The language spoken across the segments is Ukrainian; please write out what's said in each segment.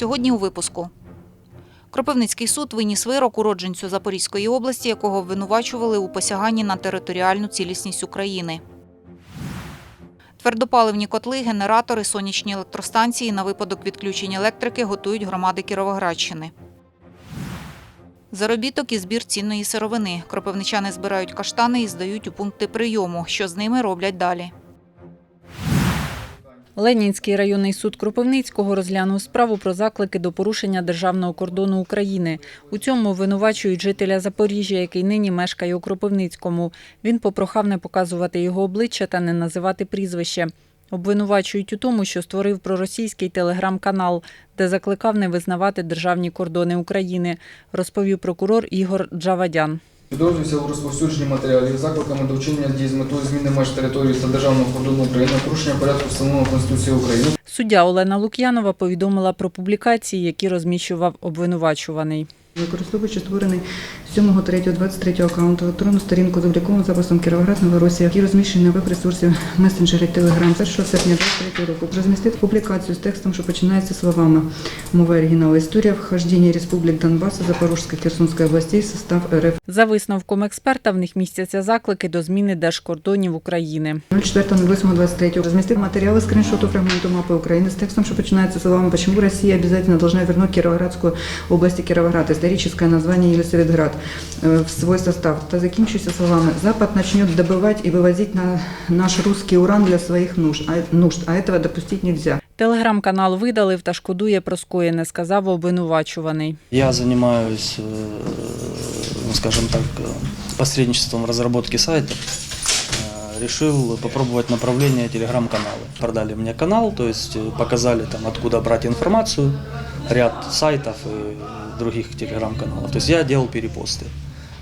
Сьогодні у випуску. Кропивницький суд виніс вирок уродженцю Запорізької області, якого обвинувачували у посяганні на територіальну цілісність України. Твердопаливні котли, генератори, сонячні електростанції на випадок відключення електрики готують громади Кіровоградщини. Заробіток і збір цінної сировини. Кропивничани збирають каштани і здають у пункти прийому. Що з ними роблять далі? Ленінський районний суд Кропивницького розглянув справу про заклики до порушення державного кордону України. У цьому винувачують жителя Запоріжжя, який нині мешкає у Кропивницькому. Він попрохав не показувати його обличчя та не називати прізвище. Обвинувачують у тому, що створив проросійський телеграм-канал, де закликав не визнавати державні кордони України, розповів прокурор Ігор Джавадян. Підозрюється у розповсюдженні матеріалів закликами до вчинення дій з метою зміни меж території та державного кордону України, порушення порядку встановленого Конституції України, Суддя Олена Лук'янова повідомила про публікації, які розміщував обвинувачуваний. Використовуючи створений 7.3.23 аккаунт електронну сторінку з обліковим записом Кіровоград Новоросія, який розміщений на веб-ресурсі месенджері Telegram. 1 серпня 23 року, розмістив публікацію з текстом, що починається словами. Мова оригіналу історія вхождення Республік Донбасу, Запорізька, Херсонської областей в состав РФ За висновком експерта, в них містяться заклики до зміни держкордонів України. 04.08.23 розмістив матеріали скріншоту фрагменту мапи України з текстом, що починається словами «Почему Россия обязательно должна вернуть Кировоградскую область историческое название Елисаветград э, в свой состав» та закінчується словами «Запад начнет добывать и вывозить на наш русский уран для своих нужд, а, нужд, а этого допустить нельзя». Телеграм-канал видалив та шкодує про скоєне, сказав обвинувачуваний. Я занимаюсь, э, ну, скажем так, э, посредничеством в разработке сайтов. Э, Решил попробовать направление телеграм-канала. Продали мне канал, то есть э, показали там, откуда брать информацию, ряд сайтов и других телеграм-каналов. То есть я делал перепосты.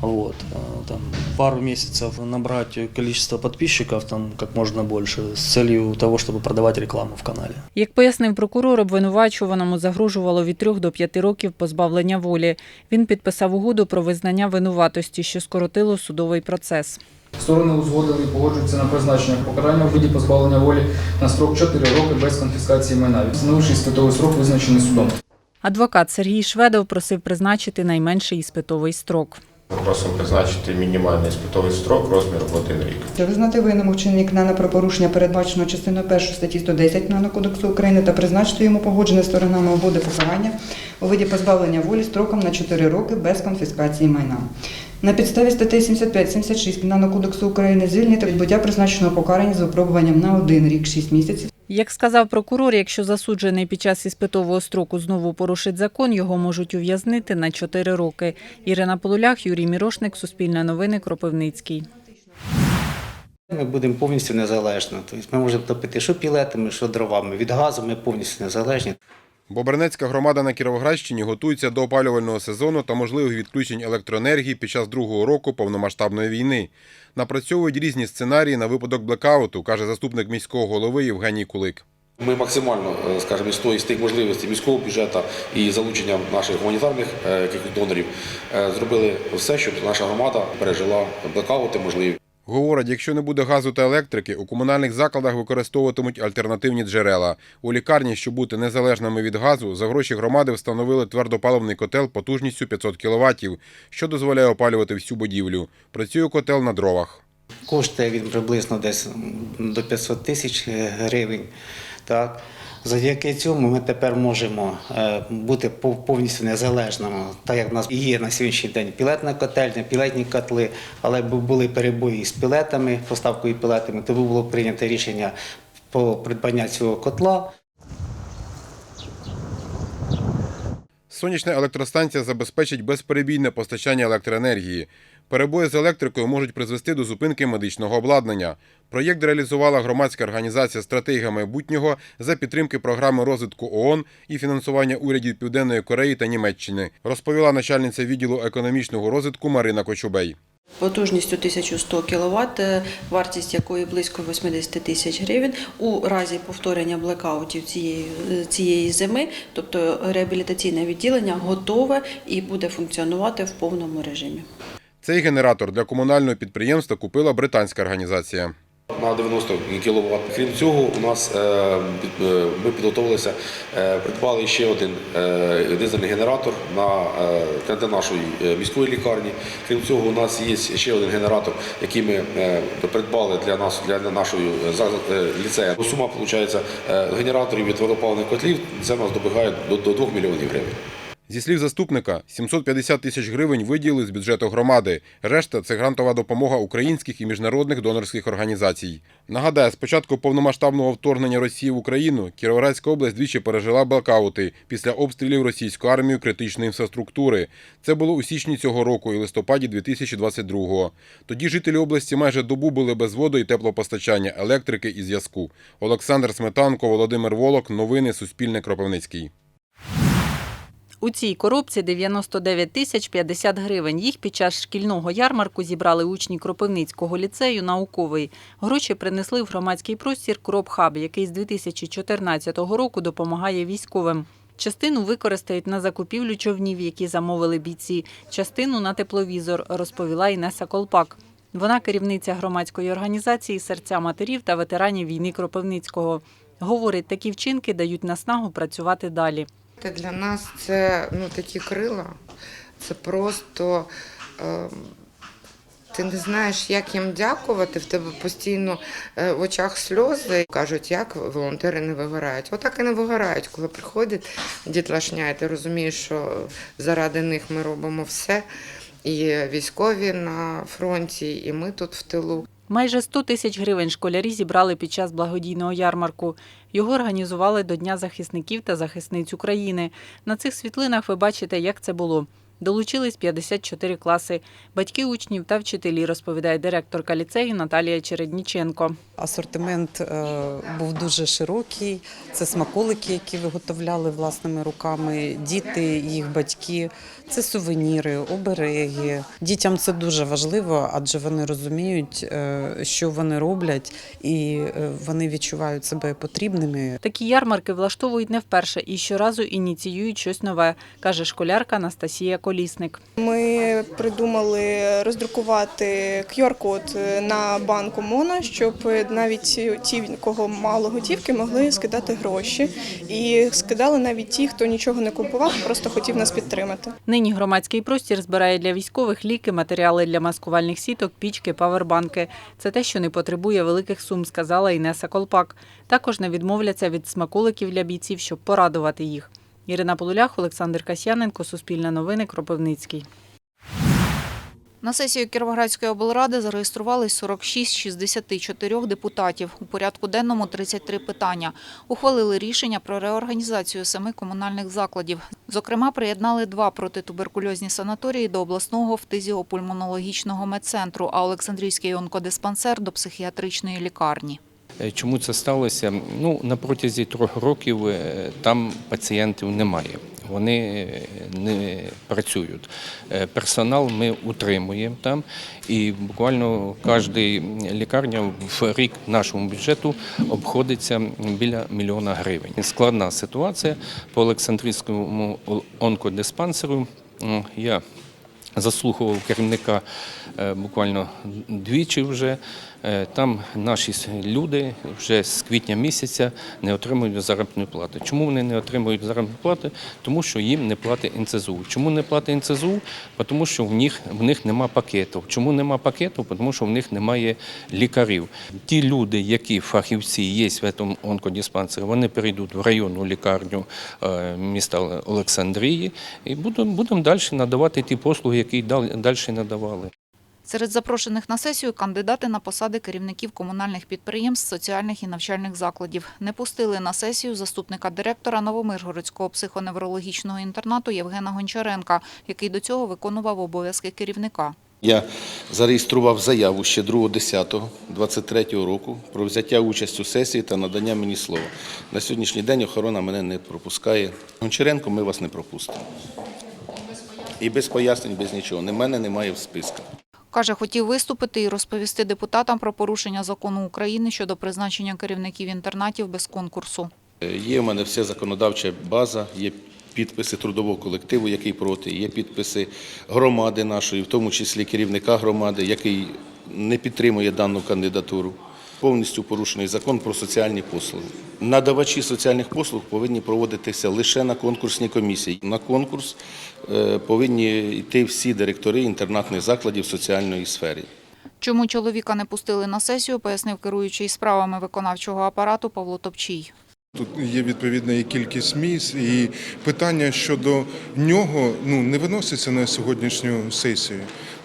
Вот, э, там, пару месяцев набрать количество подписчиков там как можно больше с целью того, чтобы продавать рекламу в канале. Як пояснив прокурор, обвинувачуваному загрожувало від 3 до 5 років позбавлення волі. Він підписав угоду про визнання винуватості, що скоротило судовий процес. сторони узгодили і погоджуються на призначення покарання у виді позбавлення волі на строк 4 роки без конфіскації майна, встановивши іспитовий строк, визначений судом. Адвокат Сергій Шведов просив призначити найменший іспитовий строк. Просимо призначити мінімальний спитовий строк розміром в один рік. Визнати винним вчинення КНАНа про порушення передбаченого частиною 1 статті 110 КНАНу Кодексу України та призначити йому погоджене сторонами угоди покарання у виді позбавлення волі строком на 4 роки без конфіскації майна. На підставі статей 75-76 КНАНу Кодексу України звільнити відбуття призначеного покарання з випробуванням на 1 рік 6 місяців Як сказав прокурор, якщо засуджений під час іспитового строку знову порушить закон, його можуть ув'язнити на 4 роки. Ірина Полулях, Юрій Мірошник, Суспільне новини, Кропивницький. Ми будемо повністю незалежні. Тобто ми можемо топити що пілетами, що дровами. Від газу ми повністю незалежні. Бобернецька громада на Кіровоградщині готується до опалювального сезону та можливих відключень електроенергії під час другого року повномасштабної війни. Напрацьовують різні сценарії на випадок блекауту, каже заступник міського голови Євгеній Кулик. Ми максимально, е, скажімо, із того- із тих можливостей міського бюджету і залученням наших гуманітарних е, донорів е, зробили все, щоб наша громада пережила блекаути можливі. Говорять, якщо не буде газу та електрики, у комунальних закладах використовуватимуть альтернативні джерела. У лікарні, щоб бути незалежними від газу, за гроші громади встановили твердопаливний котел потужністю 500 кВт, що дозволяє опалювати всю будівлю. Працює котел на дровах. Коштує він приблизно десь до 500 тисяч гривень. Так. Завдяки цьому ми тепер можемо е, бути повністю незалежними, так як в нас є на сьогоднішній день пілетна котельня, пілетні котли, але були перебої з пілетами, поставкою пілетами, тому було прийнято рішення по придбання цього котла. Сонячна електростанція забезпечить безперебійне постачання електроенергії. Перебої з електрикою можуть призвести до зупинки медичного обладнання. Проєкт реалізувала громадська організація «Стратегія майбутнього за підтримки програми розвитку ООН і фінансування урядів Південної Кореї та Німеччини, розповіла начальниця відділу економічного розвитку Марина Кочубей. Потужністю 1100 кВт, вартість якої близько 80 тисяч гривень. У разі повторення блекаутів цієї, цієї зими, тобто реабілітаційне відділення готове і буде функціонувати в повному режимі. Цей генератор для комунального підприємства купила британська організація. На 90 кВт. Крім цього, у нас е, е, ми підготувалися, е, придбали ще один дизельний генератор на для нашої міської лікарні. Крім цього, у нас є ще один генератор, який ми придбали для нас для нашої ліцею. Сума виходить генераторів від водопаливних котлів. Це нас добігає до, до 2 мільйонів гривень. Зі слів заступника, 750 тисяч гривень виділили з бюджету громади. Решта це грантова допомога українських і міжнародних донорських організацій. Нагадаю, з початку повномасштабного вторгнення Росії в Україну Кіровоградська область двічі пережила блокаути після обстрілів російською армією критичної інфраструктури. Це було у січні цього року і листопаді 2022-го. Тоді жителі області майже добу були без воду і теплопостачання, електрики і зв'язку. Олександр Сметанко, Володимир Волок. Новини Суспільне Кропивницький. У цій коробці 99 тисяч 50 гривень. Їх під час шкільного ярмарку зібрали учні Кропивницького ліцею науковий. Гроші принесли в громадський простір Кропхаб, який з 2014 року допомагає військовим. Частину використають на закупівлю човнів, які замовили бійці, частину на тепловізор, розповіла Інеса Колпак. Вона керівниця громадської організації Серця матерів та ветеранів війни Кропивницького. Говорить, такі вчинки дають наснагу працювати далі. Та Для нас це ну, такі крила. Це просто е, ти не знаєш, як їм дякувати. В тебе постійно е, в очах сльози. Кажуть, як волонтери не вигорають. Отак і не вигорають, коли приходить дітлашня, і ти розумієш, що заради них ми робимо все. І військові на фронті, і ми тут в тилу. Майже 100 тисяч гривень школярі зібрали під час благодійного ярмарку. Його організували до Дня захисників та захисниць України. На цих світлинах ви бачите, як це було. Долучились 54 класи. Батьки учнів та вчителі, розповідає директорка ліцею Наталія Чередніченко. Асортимент е, був дуже широкий. Це смаколики, які виготовляли власними руками, діти, їх батьки. Це сувеніри, обереги. Дітям це дуже важливо, адже вони розуміють, е, що вони роблять, і е, вони відчувають себе потрібними. Такі ярмарки влаштовують не вперше і щоразу ініціюють щось нове, каже школярка Анастасія Колісник. Ми придумали роздрукувати QR-код на банку Мона, щоб навіть ті, кого мало готівки, могли скидати гроші. І скидали навіть ті, хто нічого не купував, просто хотів нас підтримати. Нині громадський простір збирає для військових ліки, матеріали для маскувальних сіток, пічки, павербанки. Це те, що не потребує великих сум, сказала Інеса Колпак. Також не відмовляться від смаколиків для бійців, щоб порадувати їх. Ірина Полулях, Олександр Касьяненко, Суспільне новини, Кропивницький. На сесію Кіровоградської облради зареєструвались 46 з 64 депутатів. У порядку денному 33 питання. Ухвалили рішення про реорганізацію семи комунальних закладів. Зокрема, приєднали два протитуберкульозні санаторії до обласного фтизіопульмонологічного медцентру, а Олександрійський онкодиспансер до психіатричної лікарні. Е, Чому це сталося? Ну, на протязі трьох років е, там пацієнтів немає. Вони е, не працюють. Персонал ми утримуємо там, і буквально кожна лікарня в рік нашому бюджету обходиться біля мільйона гривень. Складна ситуація по Олександрійському онкодиспансеру. Я заслухував керівника буквально двічі вже. Е, Там наші люди вже з квітня місяця не отримують заробітної плати. Чому вони не отримують заробітної плати? Тому що їм не платить НЦЗУ. Чому не платить НЦЗУ? Тому що в них, в них нема пакетів. Чому нема пакетів? Тому що в них немає лікарів. Ті люди, які фахівці є в цьому онкодиспансері, вони перейдуть в районну лікарню е, міста Олександрії і будемо будемо далі надавати ті послуги, які далі надавали. Серед запрошених на сесію кандидати на посади керівників комунальних підприємств, соціальних і навчальних закладів. Не пустили на сесію заступника директора Новомиргородського психоневрологічного інтернату Євгена Гончаренка, який до цього виконував обов'язки керівника. Я зареєстрував заяву ще 2.10.23 року про взяття участі у сесії та надання мені слова. На сьогоднішній день охорона мене не пропускає. Гончаренко, ми вас не пропустимо. І без пояснень, без нічого. Ні мене немає в списках. Каже, хотів виступити і розповісти депутатам про порушення закону України щодо призначення керівників інтернатів без конкурсу. Е, Є в мене вся законодавча база, є підписи трудового колективу, який проти, є підписи громади нашої, в тому числі керівника громади, який не підтримує дану кандидатуру. Повністю порушений закон про соціальні послуги. Надавачі соціальних послуг повинні проводитися лише на конкурсній комісії. На конкурс е, повинні йти всі директори інтернатних закладів соціальної сфери. Чому чоловіка не пустили на сесію, пояснив керуючий справами виконавчого апарату Павло Топчій. Тут є відповідна і кількість місць, і питання щодо нього ну не виноситься на сьогоднішню сесію,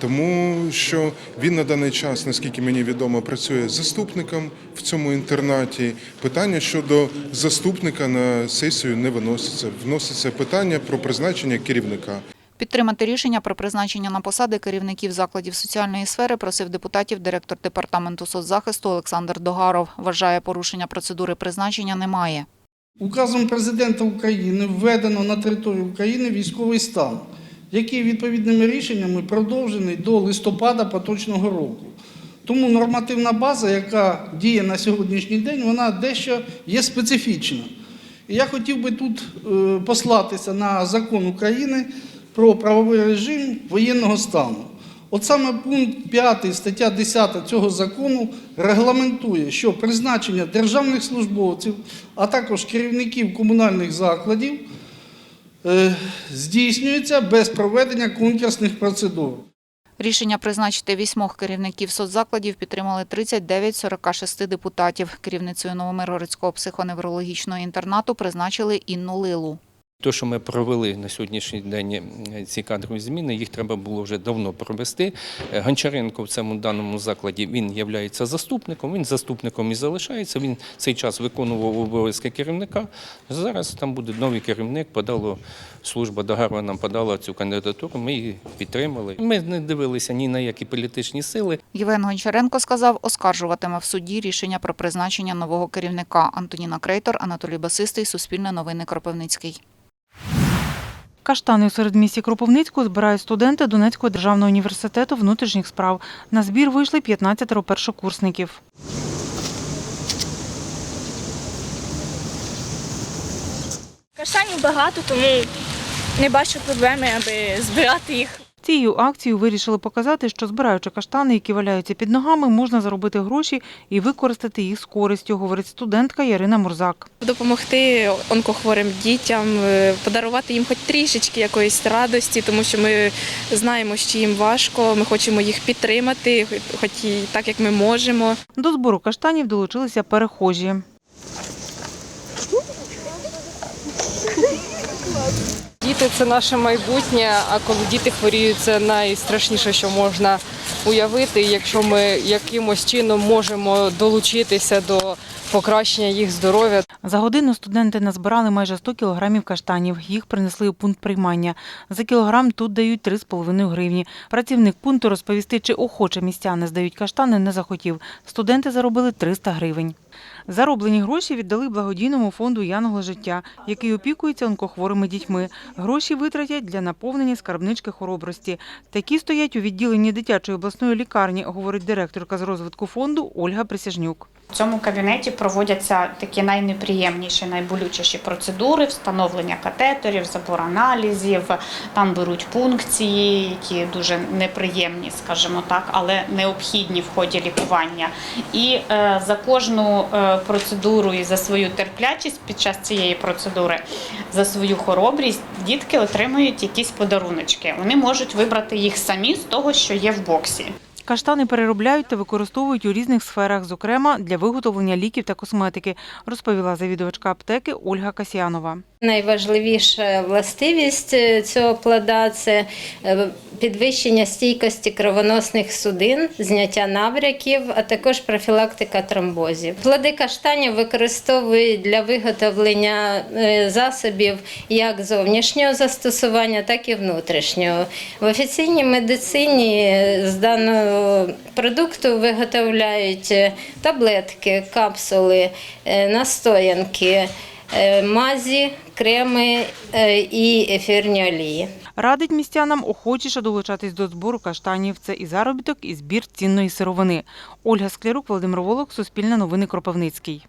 тому що він на даний час, наскільки мені відомо, працює заступником в цьому інтернаті. Питання щодо заступника на сесію не виноситься. Вноситься питання про призначення керівника. Підтримати рішення про призначення на посади керівників закладів соціальної сфери просив депутатів директор департаменту соцзахисту Олександр Догаров. Вважає, порушення процедури призначення немає. Указом президента України введено на території України військовий стан, який відповідними рішеннями продовжений до листопада поточного року. Тому нормативна база, яка діє на сьогоднішній день, вона дещо є специфічна. І я хотів би тут е, послатися на закон України про правовий режим воєнного стану. От саме пункт 5 стаття 10 цього закону регламентує, що призначення державних службовців, а також керівників комунальних закладів е, здійснюється без проведення конкурсних процедур. Рішення призначити вісьмох керівників соцзакладів підтримали 39 з 46 депутатів. Керівницею Новомиргородського психоневрологічного інтернату призначили Інну Лилу. Те, що ми провели на сьогоднішній день е, ці кадрові зміни, їх треба було вже давно провести. Е, Гончаренко в цьому даному закладі він є заступником, він заступником і залишається. Він цей час виконував обов'язки керівника. Зараз там буде новий керівник, подало служба Догарова нам подала цю кандидатуру. Ми її підтримали. Ми не дивилися ні на які політичні сили. Євген Гончаренко сказав, оскаржуватиме в суді рішення про призначення нового керівника. Антоніна Крейтор, Анатолій Басистий, Суспільне новини Кропивницький. Каштани у середмісті Кропивницького збирають студенти Донецького державного університету внутрішніх справ. На збір вийшли 15 першокурсників. Каштанів багато, тому не бачу проблеми, аби збирати їх. Цією акцією вирішили показати, що збираючи каштани, які валяються під ногами, можна заробити гроші і використати їх з користю, говорить студентка Ярина Мурзак. Допомогти онкохворим дітям, е, подарувати їм хоч трішечки якоїсь радості, тому що ми знаємо, що їм важко. Ми хочемо їх підтримати, хоч і так як ми можемо. До збору каштанів долучилися перехожі. Діти це наше майбутнє, а коли діти хворіють, це найстрашніше, що можна уявити. Якщо ми якимось чином можемо долучитися до покращення їх здоров'я. За годину студенти назбирали майже 100 кілограмів каштанів. Їх принесли у пункт приймання. За кілограм тут дають 3,5 гривні. Працівник пункту розповісти, чи охоче містяни здають каштани, не захотів. Студенти заробили 300 гривень. Зароблені гроші віддали благодійному фонду Янголи життя, який опікується онкохворими дітьми. Гроші витратять для наповнення скарбнички хоробрості. Такі стоять у відділенні дитячої обласної лікарні, говорить директорка з розвитку фонду Ольга Присяжнюк. В цьому кабінеті проводяться такі найнеприємніші, найболючіші процедури, встановлення катетерів, забор аналізів. Там беруть пункції, які дуже неприємні, скажімо так, але необхідні в ході лікування. І е, за кожну е, процедуру і за свою терплячість під час цієї процедури, за свою хоробрість, дітки отримують якісь подаруночки. Вони можуть вибрати їх самі з того, що є в боксі. Каштани переробляють та використовують у різних сферах, зокрема для виготовлення ліків та косметики, розповіла завідувачка аптеки Ольга Касьянова. Найважливіша властивість е, цього плода це е, підвищення стійкості кровоносних судин, зняття набряків, а також профілактика тромбозів. Плоди каштанів використовують для виготовлення е, засобів як зовнішнього застосування, так і внутрішнього. В офіційній медицині з даного продукту виготовляють таблетки, капсули, настоянки. Е, мазі, креми е, і ефірні олії. Радить містянам охочіше долучатись до збору каштанів. Це і заробіток, і збір цінної сировини. Ольга Склярук, Володимир Волок, Суспільне новини Кропивницький.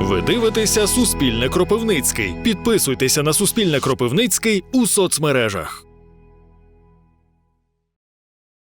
Ви дивитеся Суспільне Кропивницький. Підписуйтеся на Суспільне Кропивницький у соцмережах.